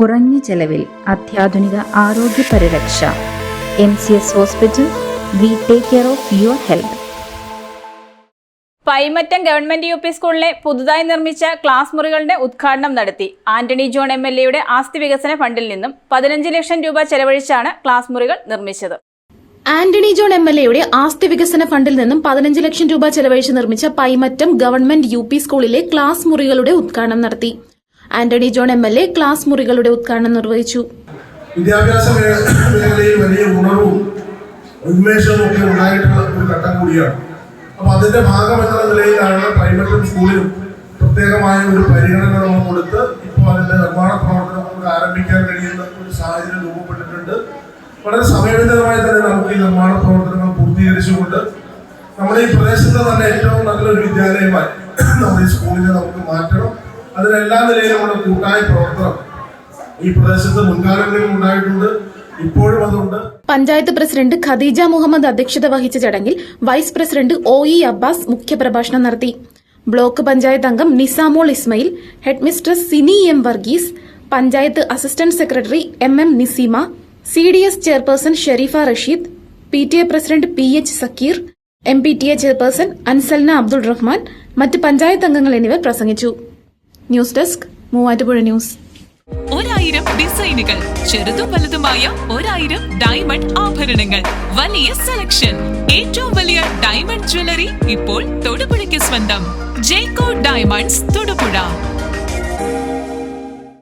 കുറഞ്ഞ ചെലവിൽ അത്യാധുനിക ആരോഗ്യ പരിരക്ഷ. M C S hospital we take care of your health. Paimattom government U P സ്കൂളിലെ പുതുതായി നിർമ്മിച്ച ക്ലാസ് മുറികളുടെ ഉദ്ഘാടനം നടത്തി ആന്റണി ജോൺ എം എൽ എയുടെ ആസ്തി വികസന ഫണ്ടിൽ നിന്നും പതിനഞ്ച് ലക്ഷം രൂപ ചെലവഴിച്ചാണ് ക്ലാസ് മുറികൾ നിർമ്മിച്ചത്. ആന്റണി ജോൺ എം എൽ എയുടെ ആസ്തി വികസന ഫണ്ടിൽ നിന്നും പതിനഞ്ച് ലക്ഷം രൂപ ചെലവഴിച്ച് നിർമ്മിച്ച പൈമറ്റം ഗവൺമെന്റ് യു പി സ്കൂളിലെ ക്ലാസ് മുറികളുടെ ഉദ്ഘാടനം നടത്തി. Antony John M L A class മുറികളുടെ ഉദ്ഘാടനം നിർവഹിച്ചു. വിദ്യാഭ്യാസ മേഖലയിൽ വലിയ ഉണർവും ഉന്മേഷവും ഒക്കെ ഉണ്ടായിട്ടുള്ള ഒരു ഘട്ടം കൂടിയാണ്. അപ്പൊ അതിന്റെ ഭാഗം എന്ന നിലയിലാണ് പ്രൈമറി സ്കൂളിലും പ്രത്യേകമായ ഒരു പരിഗണന നമ്മൾ കൊടുത്ത് ഇപ്പോൾ അതിന്റെ നിർമ്മാണ പ്രവർത്തനം നമുക്ക് ആരംഭിക്കാൻ കഴിയുന്ന ഒരു സാഹചര്യം രൂപപ്പെട്ടിട്ടുണ്ട്. വളരെ സമയബന്ധിതമായി തന്നെ നമുക്ക് ഈ നിർമ്മാണ പ്രവർത്തനങ്ങൾ പൂർത്തീകരിച്ചുകൊണ്ട് നമ്മുടെ ഈ പ്രദേശത്തെ തന്നെ ഏറ്റവും നല്ലൊരു വിദ്യാലയമായി നമ്മുടെ ഈ സ്കൂളിനെ നമുക്ക് മാറ്റണം. അതിനെല്ലാ നിലയിലുമുള്ള കൂട്ടായ പ്രവർത്തനം ഈ പ്രദേശത്ത് മുൻകാലങ്ങളിൽ ഉണ്ടായിട്ടുണ്ട്. ഇപ്പോഴും അതുണ്ട്. പഞ്ചായത്ത് പ്രസിഡന്റ് ഖദീജ മുഹമ്മദ് അധ്യക്ഷത വഹിച്ച ചടങ്ങിൽ vice president O E Abbas മുഖ്യപ്രഭാഷണം നടത്തി. ബ്ലോക്ക് പഞ്ചായത്ത് അംഗം Nisamol Ismail headmistress Sini M Varghese panchayat assistant secretary M M Niseema C D S chairperson Sherifa Rasheed P T A president P H Zakir M P T A chairperson Ansalna Abdul Rahman മറ്റ് പഞ്ചായത്ത് അംഗങ്ങൾ എന്നിവർ പ്രസംഗിച്ചു. News desk Muvattupuzha news. ഒരായിരം ഡിസൈനുകൾ ചെറുതും വലുതുമായ ഒരായിരം diamond ആഭരണങ്ങൾ. വലിയ സെലക്ഷൻ. ഏറ്റവും വലിയ ഡയമണ്ട് ജ്വല്ലറി ഇപ്പോൾ തൊടുപുഴയ്ക്ക് സ്വന്തം. ജേക്കോ ഡയമണ്ട്സ്